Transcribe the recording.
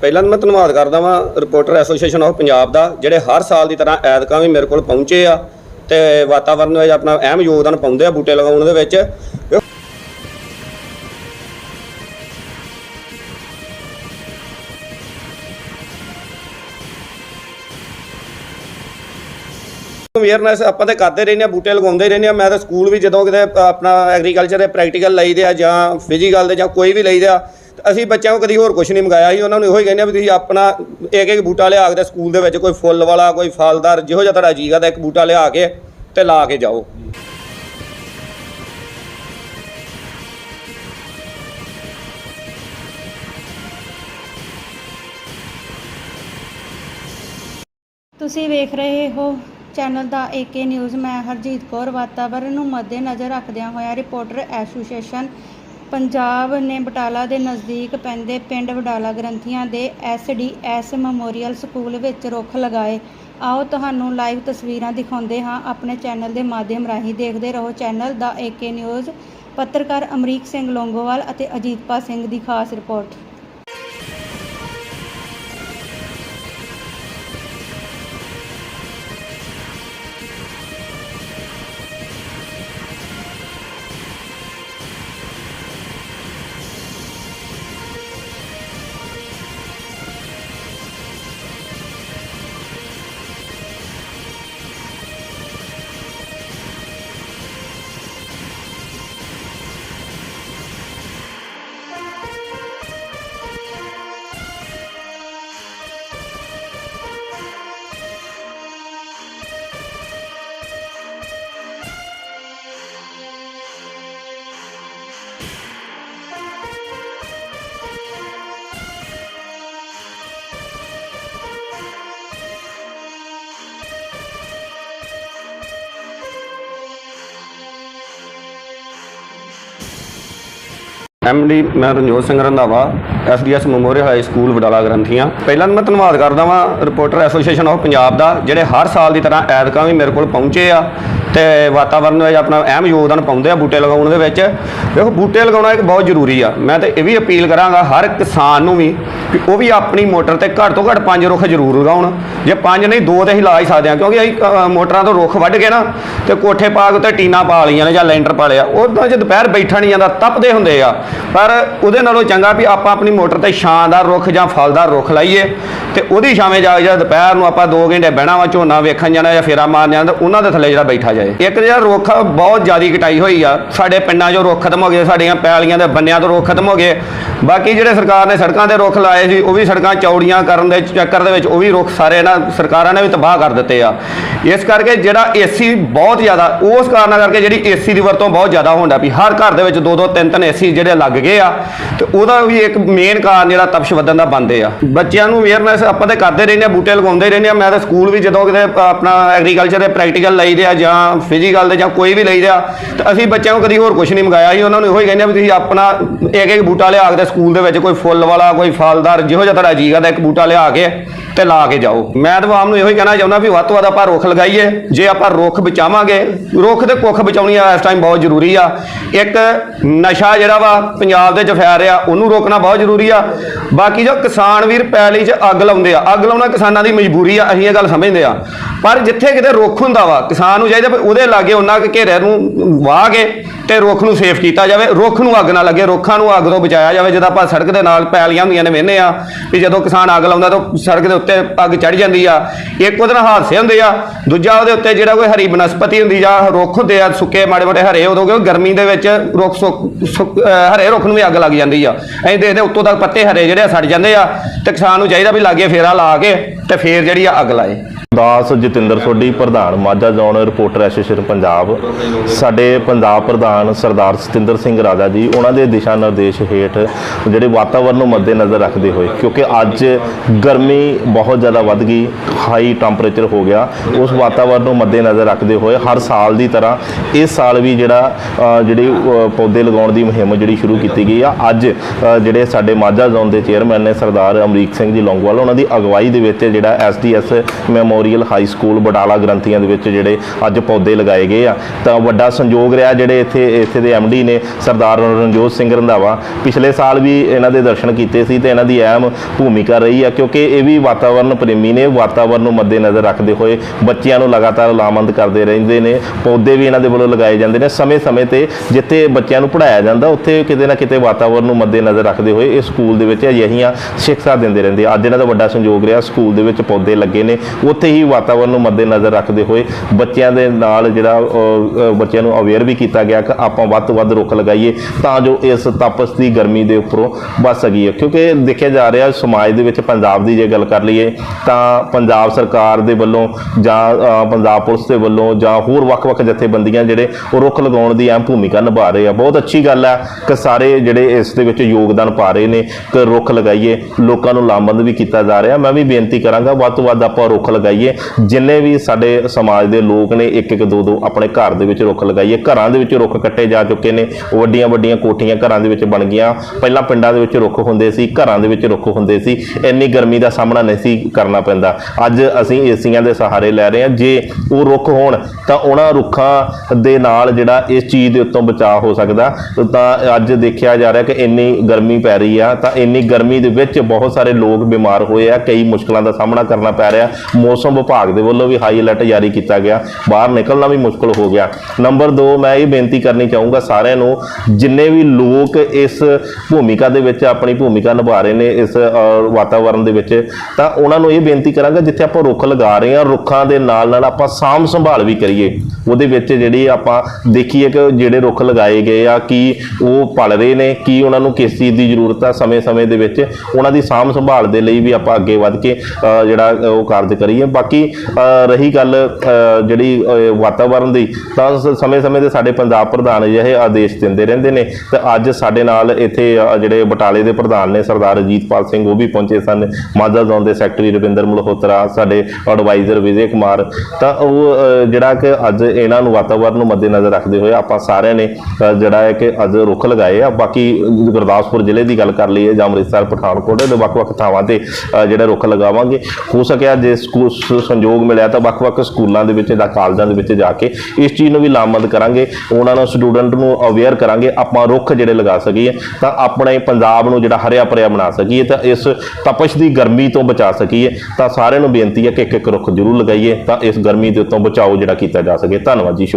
ਪਹਿਲਾਂ ਤਾਂ ਮੈਂ ਧੰਨਵਾਦ ਕਰਦਾ ਵਾਂ ਰਿਪੋਰਟਰ ਐਸੋਸੀਏਸ਼ਨ ਆਫ ਪੰਜਾਬ ਦਾ, ਜਿਹੜੇ ਹਰ ਸਾਲ ਦੀ ਤਰ੍ਹਾਂ ਐਤਕਾਂ ਵੀ ਮੇਰੇ ਕੋਲ ਪਹੁੰਚੇ ਆ ਤੇ ਵਾਤਾਵਰਨ ਵਿੱਚ ਆਪਣਾ ਅਹਿਮ ਯੋਗਦਾਨ ਪਾਉਂਦੇ ਆ ਬੂਟੇ ਲਗਾਉਣ ਦੇ ਵਿੱਚ। ਅਵੇਅਰਨੈਸ ਆਪਾਂ ਤਾਂ ਕਰਦੇ ਰਹਿੰਦੇ ਆ, ਬੂਟੇ ਲਗਾਉਂਦੇ ਰਹਿੰਦੇ ਆ। ਮੈਂ ਤਾਂ ਸਕੂਲ ਵੀ ਜਦੋਂ ਕਿਤੇ ਆਪਣਾ ਐਗਰੀਕਲਚਰ ਦੇ ਪ੍ਰੈਕਟੀਕਲ ਲਈਦੇ ਆ ਜਾਂ ਫਿਜ਼ੀਕਲ ਦੇ ਜਾਂ ਕੋਈ ਵੀ ਲਈਦੇ ਆ ਅਸੀਂ ਬੱਚਿਆਂ ਨੂੰ ਕਦੀ ਹੋਰ ਕੁਝ ਨਹੀਂ ਮੰਗਾਇਆ ਸੀ, ਉਹਨਾਂ ਨੂੰ ਇਹੋ ਹੀ ਕਹਿੰਦੇ ਆ ਵੀ ਤੁਸੀਂ ਆਪਣਾ ਇੱਕ ਇੱਕ ਬੂਟਾ ਲਿਆ ਕੇ ਸਕੂਲ ਦੇ ਵਿੱਚ ਕੋਈ ਫੁੱਲ ਵਾਲਾ, ਕੋਈ ਫਲਦਾਰ, ਜਿਹੋ ਜਿਹਾ ਤੁਹਾਡਾ ਜੀਗਾ ਦਾ ਇੱਕ ਬੂਟਾ ਲਿਆ ਕੇ ਤੇ ਲਾ ਕੇ ਜਾਓ। ਤੁਸੀਂ ਵੇਖ ਰਹੇ ਹੋ ਚੈਨਲ ਦਾ ਏਕੇ ਨਿਊਜ਼, ਮੈਂ ਹਰਜੀਤ ਕੌਰ ਵਾਤਾਵਰਣ ਨੂੰ ਮੱਦੇਨਜ਼ਰ ਰੱਖਦਿਆਂ ਹੋਇਆ ਰਿਪੋਰਟਰ ਐਸੋਸੀਏਸ਼ਨ ਪੰਜਾਬ ਨੇ ਬਟਾਲਾ ਦੇ ਨਜ਼ਦੀਕ ਪੈਂਦੇ ਪਿੰਡ ਵਡਾਲਾ ਗ੍ਰੰਥੀਆਂ ਦੇ ਐਸਡੀਐਸ ਮੈਮੋਰੀਅਲ ਸਕੂਲ ਵਿੱਚ ਰੁੱਖ ਲਗਾਏ। ਆਓ ਤੁਹਾਨੂੰ ਲਾਈਵ ਤਸਵੀਰਾਂ ਦਿਖਾਉਂਦੇ ਹਾਂ। ਆਪਣੇ ਚੈਨਲ ਦੇ ਮਾਧਿਅਮ ਰਾਹੀਂ ਦੇਖਦੇ ਰਹੋ। ਚੈਨਲ ਦਾ ਏਕੇ ਨਿਊਜ਼, ਪੱਤਰਕਾਰ ਅਮਰੀਕ ਸਿੰਘ ਲੋਂਗੋਵਾਲ ਅਤੇ ਅਜੀਤਪਾ ਸਿੰਘ ਦੀ ਖਾਸ ਰਿਪੋਰਟ। ਐਮਡੀ ਮੈਂ Ranjot Singh Randhawa SDS memorial high school Wadala Granthian. ਪਹਿਲਾਂ ਤਾਂ ਮੈਂ ਧੰਨਵਾਦ ਕਰਦਾ ਵਾਂ ਰਿਪੋਰਟਰ ਐਸੋਸੀਏਸ਼ਨ ਆਫ ਪੰਜਾਬ ਦਾ, ਜਿਹੜੇ ਹਰ ਸਾਲ ਦੀ ਤਰ੍ਹਾਂ ਐਤਕਾਂ ਵੀ ਮੇਰੇ ਕੋਲ ਪਹੁੰਚੇ ਆ। ਤੇ ਵਾਤਾਵਰਨ ਵਿੱਚ ਆਪਣਾ ਅਹਿਮ ਯੋਗਦਾਨ ਪਾਉਂਦੇ ਆ ਬੂਟੇ ਲਗਾਉਣ ਦੇ ਵਿੱਚ। ਦੇਖੋ, ਬੂਟੇ ਲਗਾਉਣਾ ਇੱਕ ਬਹੁਤ ਜ਼ਰੂਰੀ ਆ। ਮੈਂ ਤੇ ਇਹ ਵੀ ਅਪੀਲ ਕਰਾਂਗਾ ਹਰ ਕਿਸਾਨ ਨੂੰ ਵੀ ਕਿ ਉਹ ਵੀ ਆਪਣੀ ਮੋਟਰ ਤੇ ਘੱਟ ਤੋਂ ਘੱਟ ਪੰਜ ਰੁੱਖ ਜ਼ਰੂਰ ਲਗਾਉਣ। ਜੇ ਪੰਜ ਨਹੀਂ, ਦੋ ਤੇ ਅਸੀਂ ਲਾ ਹੀ ਸਕਦੇ ਹਾਂ ਕਿਉਂਕਿ ਅਸੀਂ ਮੋਟਰਾਂ ਤੋਂ ਰੁੱਖ ਵੱਢ ਕੇ ਨਾ ਤੇ ਕੋਠੇ ਪਾ ਕੇ ਉੱਤੇ ਟੀਨਾ ਪਾ ਲਈਆਂ ਨੇ ਜਾਂ ਲੈਂਟਰ ਪਾ ਲਿਆ ਉਹ ਜੇ ਦੁਪਹਿਰ ਬੈਠਾ ਨਹੀਂ ਜਾਂਦਾ, ਤਪਦੇ ਹੁੰਦੇ ਆ। ਪਰ ਉਹਦੇ ਨਾਲੋਂ ਚੰਗਾ ਵੀ ਆਪਾਂ ਆਪਣੀ ਮੋਟਰ ਤੇ ਛਾਂਦਾਰ ਰੁੱਖ ਜਾਂ ਫਲਦਾਰ ਰੁੱਖ ਲਾਈਏ ਤੇ ਉਹਦੀ ਛਾਵੇਂ ਜਾ ਕੇ ਦੁਪਹਿਰ ਨੂੰ ਆਪਾਂ 2 ਘੰਟੇ ਬਹਿਣਾ ਵਾ, ਝੋਨਾ ਵੇਖਣ ਜਾਣਾ ਜਾਂ ਫੇਰਾ ਮਾਰਨ ਜਾਣਾ, ਤੇ ਉਹਨਾਂ ਦੇ ਥੱਲੇ ਜਿਹੜਾ ਬੈਠਾ ਜਾਏ। ਇੱਕ ਜਿਹੜਾ ਰੁੱਖ ਬਹੁਤ ਜ਼ਿਆਦਾ ਕਟਾਈ ਹੋਈ ਆ, ਸਾਡੇ ਪਿੰਡਾਂ 'ਚੋਂ ਰੁੱਖ ਖਤਮ ਹੋ ਗਏ, ਸਾਡੀਆਂ ਪੈਲੀਆਂ ਦੇ ਬੰਨਿਆਂ ਤੋਂ ਰੁੱਖ ਖਤਮ ਹੋ ਗਏ। ਬਾਕੀ ਜਿਹੜੇ ਸਰਕਾਰ ਨੇ ਸੜਕਾਂ ਦੇ ਰੁੱਖ ਲਾਏ ਸੀ, ਉਹ ਵੀ ਸੜਕਾਂ ਚੌੜੀਆਂ ਕਰਨ ਦੇ ਚੱਕਰ ਦੇ ਵਿੱਚ, ਉਹ ਵੀ ਰੁੱਖ ਸਾਰੇ ਨਾ ਸਰਕਾਰਾਂ ਨੇ ਵੀ ਤਬਾਹ ਕਰ ਦਿੱਤੇ ਆ। ਇਸ ਕਰਕੇ ਜਿਹੜਾ ਏਸੀ ਬਹੁਤ ਜ਼ਿਆਦਾ, ਉਸ ਕਾਰਨਾਂ ਕਰਕੇ ਜਿਹੜੀ ਏਸੀ ਦੀ ਵਰਤੋਂ ਬਹੁਤ ਜ਼ਿਆਦਾ ਹੁੰਦਾ ਵੀ ਹਰ ਘਰ ਦੇ ਵਿੱਚ ਦੋ ਦੋ ਤਿੰਨ ਤਿੰਨ ਏਸੀ ਜਿਹੜੇ ਲੱਗ ਗਏ ਆ, ਤੇ ਉਹਦਾ ਵੀ ਇੱਕ ਮੇਨ ਕਾਰਨ ਜਿਹੜਾ ਤਪਸ਼ ਵਧਣ ਦਾ ਬੰਦੇ ਆ। ਬੱਚਿਆਂ ਨੂੰ ਅਵੇਅਰਨੈਸ ਆਪਾਂ ਤੇ ਕਰਦੇ ਰਹਿੰਦੇ ਆ, ਬੂਟੇ ਲਗਾਉਂਦੇ ਰਹਿੰਦੇ ਆ। ਮੈਂ ਤਾਂ ਸਕੂਲ ਵੀ ਜਦੋਂ ਕਿਤੇ ਆਪਣਾ ਐਗਰੀਕਲਚਰ ਦੇ ਪ੍ਰੈਕਟੀਕਲ ਲਈਦੇ ਆ ਜਾਂ ਫਿਜ਼ੀਕਲ ਦੇ ਜਾਂ ਕੋਈ ਵੀ ਲਈ ਆ ਤਾਂ ਅਸੀਂ ਬੱਚਿਆਂ ਨੂੰ ਕਦੀ ਹੋਰ ਕੁਝ ਨਹੀਂ ਮੰਗਾਇਆ ਸੀ। ਉਹਨਾਂ ਨੂੰ ਇਹੋ ਹੀ ਕਹਿੰਦੇ ਆ ਵੀ ਤੁਸੀਂ ਆਪਣਾ ਇੱਕ ਇੱਕ ਬੂਟਾ ਲਿਆ ਕੇ ਸਕੂਲ ਦੇ ਵਿੱਚ ਕੋਈ ਫੁੱਲ ਵਾਲਾ, ਕੋਈ ਫਲਦਾਰ, ਜਿਹੋ ਜਿਹਾ ਤੁਹਾਡਾ ਜੀਗਾ ਦਾ ਇੱਕ ਬੂਟਾ ਲਿਆ ਕੇ ਤੇ ਲਾ ਕੇ ਜਾਓ। ਮੈਂ ਤਾਂ ਆਮ ਨੂੰ ਇਹੋ ਹੀ ਕਹਿਣਾ ਚਾਹੁੰਦਾ ਵੀ ਵੱਧ ਤੋਂ ਵੱਧ ਆਪਾਂ ਰੁੱਖ ਲਗਾਈਏ। ਜੇ ਆਪਾਂ ਰੁੱਖ ਬਚਾਵਾਂਗੇ, ਰੁੱਖ ਤੇ ਕੁੱਖ ਬਚਾਉਣੀ ਆ ਇਸ ਟਾਈਮ ਬਹੁਤ ਜ਼ਰੂਰੀ ਆ। ਇੱਕ ਨਸ਼ਾ ਜਿਹੜਾ ਵਾ, ਪੰਜਾਬ ਦੇ ਚ ਫੈਲ ਰਿਹਾ, ਉਹਨੂੰ ਰੋਕਣਾ ਬਹੁਤ ਜ਼ਰੂਰੀ ਆ। ਬਾਕੀ ਜੋ ਕਿਸਾਨ ਵੀਰ ਪੈਲੀ 'ਚ ਅੱਗ ਲਾਉਂਦੇ ਆ, ਅੱਗ ਲਾਉਣਾ ਕਿਸਾਨਾਂ ਦੀ ਮਜਬੂਰੀ ਆ, ਅਸੀਂ ਇਹ ਗੱਲ ਸਮਝਦੇ ਆ। ਪਰ ਜਿੱਥੇ ਕਿਤੇ ਰੁੱਖ ਹੁੰਦਾ ਵਾ, ਕਿਸਾਨ ਨੂੰ ਚਾਹੀਦਾ ਉਹਦੇ ਲਾਗੇ ਉਹਨਾਂ ਕੁ ਘੇਰੇ ਨੂੰ ਵਾਹ ਕੇ ਤੇ ਰੁੱਖ ਨੂੰ ਸੇਫ ਕੀਤਾ ਜਾਵੇ, ਰੁੱਖ ਨੂੰ ਅੱਗ ਨਾ ਲੱਗੇ, ਰੁੱਖਾਂ ਨੂੰ ਅੱਗ ਤੋਂ ਬਚਾਇਆ ਜਾਵੇ, ਜਦੋਂ ਆਪਾਂ ਸੜਕ ਦੇ ਨਾਲ ਪੈਲੀਆਂ ਹੁੰਦੀਆਂ ਨੇ ਵੇਖਦੇ ਆ ਵੀ ਜਦੋਂ ਕਿਸਾਨ ਅੱਗ ਲਾਉਂਦਾ ਤਾਂ ਸੜਕ ਦੇ ਉੱਤੇ ਅੱਗ ਚੜ ਜਾਂਦੀ ਆ, ਇੱਕ ਉਹਦੇ ਨਾਲ ਹਾਦਸੇ ਹੁੰਦੇ ਆ, ਦੂਜਾ ਉਹਦੇ ਉੱਤੇ ਜਿਹੜਾ ਕੋਈ ਹਰੀ ਬਨਸਪਤੀ ਹੁੰਦੀ ਜਾਂ ਰੁੱਖ ਹੁੰਦੇ ਆ, ਸੁੱਕੇ ਮਾੜੇ ਮਾੜੇ ਹਰੇ, ਉਦੋਂ ਕਿਉਂ ਗਰਮੀ ਦੇ ਵਿੱਚ ਰੁੱਖ ਸੁੱਕ- ਸੁੱਕ- ਹਰੇ ਰੁੱਖ ਨੂੰ ਵੀ ਅੱਗ ਲੱਗ ਜਾਂਦੀ ਆ। ਅਸੀਂ ਦੇਖਦੇ ਉੱਤੋਂ ਤੱਕ ਪੱਤੇ ਹਰੇ ਜਿਹੜੇ ਆ ਸੜ ਜਾਂਦੇ ਆ ਤੇ ਕਿਸਾਨ ਨੂੰ ਚਾਹੀਦਾ ਵੀ ਲਾਗੇ ਫੇਰਾ ਲਾ ਕੇ ਤੇ ਫੇਰ ਜਿਹੜੀ ਆ ਅੱਗ ਲਾਏ। ਦਾਸ ਜਤਿੰਦਰ ਸੋਢੀ, ਪ੍ਰਧਾਨ Majha zone, reporter association Punjab. ਸਾਡੇ ਪੰਜਾਬ ਪ੍ਰਧਾਨ ਸਰਦਾਰ ਸਤਿੰਦਰ ਸਿੰਘ ਰਾਜਾ ਜੀ, ਉਹਨਾਂ ਦੇ ਦਿਸ਼ਾ ਨਿਰਦੇਸ਼ ਹੇਠ ਜਿਹੜੇ ਵਾਤਾਵਰਣ ਨੂੰ ਮੱਦੇਨਜ਼ਰ ਰੱਖਦੇ ਹੋਏ, ਕਿਉਂਕਿ ਅੱਜ ਗਰਮੀ ਬਹੁਤ ਜ਼ਿਆਦਾ ਵੱਧ ਗਈ ਹਾਈ ਟੈਂਪਰੇਚਰ ਹੋ ਗਿਆ, ਉਸ ਵਾਤਾਵਰਣ ਨੂੰ ਮੱਦੇਨਜ਼ਰ ਰੱਖਦੇ ਹੋਏ ਹਰ ਸਾਲ ਦੀ ਤਰ੍ਹਾਂ ਇਸ ਸਾਲ ਵੀ ਜਿਹੜਾ ਜਿਹੜੀ ਪੌਦੇ ਲਗਾਉਣ ਦੀ ਮੁਹਿੰਮ ਜਿਹੜੀ ਸ਼ੁਰੂ ਕੀਤੀ ਗਈ ਆ, ਅੱਜ ਜਿਹੜੇ ਸਾਡੇ ਮਾਝਾ ਜ਼ੋਨ ਦੇ ਚੇਅਰਮੈਨ ਨੇ ਸਰਦਾਰ ਅਮਰੀਕ ਸਿੰਘ ਜੀ ਲੌਂਗੋਵਾਲ, ਉਹਨਾਂ ਦੀ ਅਗਵਾਈ ਦੇ ਵਿੱਚ ਜਿਹੜਾ SDS memorial high school Batala Granthian ਦੇ ਵਿੱਚ ਜਿਹੜੇ ਅੱਜ ਪੌਦੇ ਲਗਾਏ ਗਏ ਆ, ਤਾਂ ਵੱਡਾ ਸੰਯੋਗ ਰਿਹਾ ਜਿਹੜੇ ਇੱਥੇ ਇੱਥੇ ਦੇ ਡੀ ਨੇ ਸਰਦਾਰ ਰਣਜੋਤ ਸਿੰਘ ਰੰਧਾਵਾ ਪਿਛਲੇ ਸਾਲ ਵੀ ਇਹਨਾਂ ਦੇ ਦਰਸ਼ਨ ਕੀਤੇ ਸੀ ਤੇ ਇਹਨਾਂ ਦੀ ਅਹਿਮ ਭੂਮਿਕਾ ਰਹੀ ਹੈ ਕਿਉਂਕਿ ਇਹ ਵੀ ਵਾਤਾਵਰਣ ਪ੍ਰੇਮੀ ਨੇ ਵਾਤਾਵਰਣ ਨੂੰ ਮੱਦੇਨਜ਼ਰ ਰੱਖਦੇ ਹੋਏ ਬੱਚਿਆਂ ਨੂੰ ਲਗਾਤਾਰ ਲਾਮਬੰਦ ਕਰਦੇ ਰਹਿੰਦੇ ਨੇ, ਪੌਦੇ ਵੀ ਇਹਨਾਂ ਦੇ ਵੱਲੋਂ ਲਗਾਏ ਜਾਂਦੇ ਨੇ। ਸਮੇਂ-ਸਮੇਂ ਤੇ ਜਿੱਥੇ ਬੱਚਿਆਂ ਨੂੰ ਪੜ੍ਹਾਇਆ ਜਾਂਦਾ, ਉੱਥੇ ਕਿਤੇ ਨਾ ਕਿਤੇ ਵਾਤਾਵਰਣ ਨੂੰ ਮੱਦੇਨਜ਼ਰ ਰੱਖਦੇ ਹੋਏ ਇਹ ਸਕੂਲ ਦੇ ਵਿੱਚ ਅਜਿਹੀਆਂ ਸਿੱਖਿਆ ਦਿੰਦੇ ਰਹਿੰਦੇ ਅੱਜ ਇਹਨਾਂ ਦਾ ਵੱਡਾ ਸੰਯੋਗ ਰਿਹਾ, ਸਕੂਲ ਦੇ ਵਿੱਚ ਪੌਦੇ ਲੱਗੇ ਨੇ, ਉੱਥੇ ਹੀ ਵਾਤਾਵਰਣ ਨੂੰ ਮੱਦੇਨਜ਼ਰ ਰੱਖਦੇ ਹੋਏ ਬੱਚਿਆਂ ਦੇ ਨਾਲ ਜਿਹੜਾ ਬੱਚਿਆਂ ਨੂੰ ਅਵੇਅਰ ਵੀ ਕੀਤਾ ਗਿਆ। ਕਿ ਆਪਾਂ ਵੱਧ ਤੋਂ ਵੱਧ ਰੁੱਖ ਲਗਾਈਏ ਤਾਂ ਜੋ ਇਸ ਤਪਸ ਦੀ ਗਰਮੀ ਦੇ ਉੱਪਰੋਂ ਬਚ ਸਕੀਏ। ਕਿਉਂਕਿ ਦੇਖਿਆ ਜਾ ਰਿਹਾ ਸਮਾਜ ਦੇ ਵਿੱਚ ਪੰਜਾਬ ਦੀ ਜੇ ਗੱਲ ਕਰ ਲਈਏ ਤਾਂ ਪੰਜਾਬ ਸਰਕਾਰ ਦੇ ਵੱਲੋਂ ਜਾਂ ਪੰਜਾਬ ਪੁਲਿਸ ਦੇ ਵੱਲੋਂ ਜਾਂ ਹੋਰ ਵੱਖ-ਵੱਖ ਜਥੇਬੰਦੀਆਂ ਜਿਹੜੇ ਉਹ ਰੁੱਖ ਲਗਾਉਣ ਦੀ ਅਹਿਮ ਭੂਮਿਕਾ ਨਿਭਾ ਰਹੇ ਆ। ਬਹੁਤ ਅੱਛੀ ਗੱਲ ਹੈ ਕਿ ਸਾਰੇ ਜਿਹੜੇ ਇਸ ਦੇ ਵਿੱਚ ਯੋਗਦਾਨ ਪਾ ਰਹੇ ਨੇ ਕਿ ਰੁੱਖ ਲਗਾਈਏ। ਲੋਕਾਂ ਨੂੰ ਲਾਮਬੰਦ ਵੀ ਕੀਤਾ ਜਾ ਰਿਹਾ। ਮੈਂ ਵੀ ਬੇਨਤੀ ਕਰਾਂਗਾ ਵੱਧ ਤੋਂ ਵੱਧ ਆਪਾਂ ਰੁੱਖ ਲਗਾਈਏ। ਜਿੰਨੇ ਵੀ ਸਾਡੇ ਸਮਾਜ ਦੇ ਲੋਕ ਨੇ ਇੱਕ ਇੱਕ ਦੋ ਦੋ ਆਪਣੇ ਘਰ ਦੇ ਵਿੱਚ ਰੁੱਖ ਲਗਾਈਏ। ਘਰਾਂ ਦੇ ਵਿੱਚ ਰੁੱਖ ਕੱਟੇ ਜਾ ਚੁੱਕੇ ਨੇ। ਵੱਡੀਆਂ ਵੱਡੀਆਂ ਕੋਠੀਆਂ ਘਰਾਂ ਦੇ ਵਿੱਚ ਬਣ ਗਈਆਂ। ਪਹਿਲਾਂ ਪਿੰਡਾਂ ਦੇ ਵਿੱਚ ਰੁੱਖ ਹੁੰਦੇ ਸੀ, ਘਰਾਂ ਦੇ ਵਿੱਚ ਰੁੱਖ ਹੁੰਦੇ ਸੀ। ਇੰਨੀ ਗਰਮੀ ਦਾ ਸਾਹਮਣਾ ਨਹੀਂ ਸੀ ਕਰਨਾ ਪੈਂਦਾ। ਅੱਜ ਅਸੀਂ ਏਸੀਆਂ ਦੇ ਸਹਾਰੇ ਲੈ ਰਹੇ ਹਾਂ। ਜੇ ਉਹ ਰੁੱਖ ਹੋਣ, ਤਾਂ ਉਹਨਾਂ ਰੁੱਖਾਂ ਦੇ ਨਾਲ ਜਿਹੜਾ ਇਸ ਚੀਜ਼ ਦੇ ਉੱਤੋਂ ਬਚਾਅ ਹੋ ਸਕਦਾ। ਤਾਂ ਅੱਜ ਦੇਖਿਆ ਜਾ ਰਿਹਾ ਕਿ ਇੰਨੀ ਗਰਮੀ ਪੈ ਰਹੀ ਆ। ਤਾਂ ਇੰਨੀ ਗਰਮੀ ਦੇ ਵਿੱਚ ਬਹੁਤ ਸਾਰੇ ਲੋਕ ਬਿਮਾਰ ਹੋਏ ਆ। ਕਈ ਮੁਸ਼ਕਲਾਂ ਦਾ ਸਾਹਮਣਾ ਕਰਨਾ ਪੈ ਰਿਹਾ। ਮੌਸਮ ਵਿਭਾਗ ਦੇ ਵੱਲੋਂ ਵੀ ਹਾਈ ਅਲਰਟ ਜਾਰੀ ਕੀਤਾ ਗਿਆ। ਬਾਹਰ ਨਿਕਲਣਾ ਵੀ ਮੁਸ਼ਕਲ ਹੋ ਗਿਆ। ਨੰਬਰ 2 ਮੈਂ ਇਹ ਬੇਨਤੀ ਕਰਨੀ ਚਾਹੂੰਗਾ ਸਾਰਿਆਂ ਨੂੰ। ਜਿੰਨੇ ਵੀ ਲੋਕ ਇਸ ਭੂਮਿਕਾ ਦੇ ਵਿੱਚ ਆਪਣੀ ਭੂਮਿਕਾ ਨਿਭਾ ਰਹੇ ਨੇ ਇਸ ਅ, ਵਾਤਾਵਰਣ ਦੇ ਵਿੱਚ ਤਾਂ ਉਹਨਾਂ ਨੂੰ ਇਹ ਬੇਨਤੀ ਕਰਾਂਗਾ ਜਿੱਥੇ ਆਪਾਂ ਰੁੱਖ ਲਗਾ ਰਹੇ ਹਾਂ ਰੁੱਖਾਂ ਦੇ ਨਾਲ ਨਾਲ ਆਪਾਂ ਸਾਂਭ ਸੰਭਾਲ ਵੀ ਕਰੀਏ। ਉਹਦੇ ਵਿੱਚ ਜਿਹੜੀ ਆਪਾਂ ਦੇਖੀਏ ਕਿ ਜਿਹੜੇ ਰੁੱਖ ਲਗਾਏ ਗਏ ਆ ਕੀ ਉਹ ਪਲ ਰਹੇ ਨੇ ਕੀ ਉਹਨਾਂ ਨੂੰ ਕਿਸ ਚੀਜ਼ ਦੀ ਜ਼ਰੂਰਤ ਆ ਸਮੇਂ-ਸਮੇਂ ਦੇ ਵਿੱਚ ਉਹਨਾਂ ਦੀ ਸਾਂਭ ਸੰਭਾਲ ਦੇ ਲਈ ਵੀ ਆਪਾਂ ਅੱਗੇ ਵੱਧ ਕੇ ਜਿਹੜਾ ਉਹ ਕਾਰਜ ਕਰੀਏ। ਬਾਕੀ ਰਹੀ ਗੱਲ ਜਿਹੜੀ ਅ, ਵਾਤਾਵਰਣ ਦੀ ਤਾਂ ਸਮੇਂ-ਸਮੇਂ ਤੇ ਸਾਡੇ ਪੰਜਾਬ ਪ੍ਰਧਾਨ ਅਜਿਹੇ ਆਦੇਸ਼ ਦਿੰਦੇ ਰਹਿੰਦੇ ਨੇ। ਤੇ ਅੱਜ ਸਾਡੇ ਨਾਲ ਇੱਥੇ ਜਿਹੜੇ ਬਟਾਲੇ ਦੇ ਪ੍ਰਧਾਨ ਨੇ ਸਰਦਾਰ ਅਜੀਤਪਾਲ ਸਿੰਘ, ਉਹ ਵੀ ਪਹੁੰਚੇ ਸਨ। ਮਾਝਾ ਜ਼ੋਨ ਦੇ ਸੈਕਟਰੀ ਰਵਿੰਦਰ ਮਲਹੋਤਰਾ, ਸਾਡੇ ਐਡਵਾਈਜ਼ਰ ਵਿਜੇ ਕੁਮਾਰ। ਤਾਂ ਉਹ ਜਿਹੜਾ ਕਿ ਅੱਜ ਇਹਨਾਂ ਨੂੰ ਵਾਤਾਵਰਣ ਨੂੰ ਮੱਦੇਨਜ਼ਰ ਰੱਖਦੇ ਹੋਏ ਆਪਾਂ ਸਾਰਿਆਂ ਨੇ ਜਿਹੜਾ ਹੈ ਕਿ ਅੱਜ ਰੁੱਖ ਲਗਾਏ ਆ। ਬਾਕੀ ਗੁਰਦਾਸਪੁਰ ਜ਼ਿਲ੍ਹੇ ਦੀ ਗੱਲ ਕਰ ਲਈਏ ਜਾਂ ਅੰਮ੍ਰਿਤਸਰ, ਪਠਾਨਕੋਟ ਦੇ ਵੱਖ-ਵੱਖ ਥਾਵਾਂ ਤੇ ਜਿਹੜਾ ਰੁੱਖ ਲਗਾਵਾਂਗੇ। ਹੋ ਸਕਿਆ ਜੇ ਸਕੂ- ਸੰਯੋਗ ਮਿਲਿਆ ਤਾਂ ਵੱਖ-ਵੱਖ ਸਕੂਲਾਂ ਦੇ ਵਿੱਚ ਜਾਂ ਕਾਲਜਾਂ ਦੇ ਵਿੱਚ ਜਾ ਕੇ ਇਸ ਚੀਜ਼ ਨੂੰ ਵੀ ਲਾਮਬੰਦ ਕਰਾਂਗੇ। ਉਹਨਾਂ ਨੂੰ ਸਟੂਡੈਂਟ ਨੂੰ ਅਵੇਅਰ ਕਰਾਂਗੇ, ਆਪਾਂ ਰੁੱਖ ਜਿਹੜੇ ਲਗਾ ਸਕੀਏ, ਤਾਂ ਆਪਣੇ ਪੰਜਾਬ ਨੂੰ ਜਿਹੜਾ ਹਰਿਆ ਭਰਿਆ ਬਣਾ ਸਕੀਏ ਤਾਂ ਇਸ ਤਪਸ਼ ਦੀ ਗਰਮੀ ਤੋਂ ਬਚਾ ਸਕੀਏ। ਤਾਂ ਸਾਰਿਆਂ ਨੂੰ ਬੇਨਤੀ ਹੈ ਕਿ ਇੱਕ ਇੱਕ ਰੁੱਖ ਜ਼ਰੂਰ ਲਗਾਈਏ, ਤਾਂ ਇਸ ਗਰਮੀ ਦੇ ਉੱਤੋਂ ਬਚਾਓ ਜਿਹੜਾ ਕੀਤਾ ਜਾ ਸਕੇ। ਧੰਨਵਾਦ ਜੀ, ਸ਼ੁਕਰੀਆ।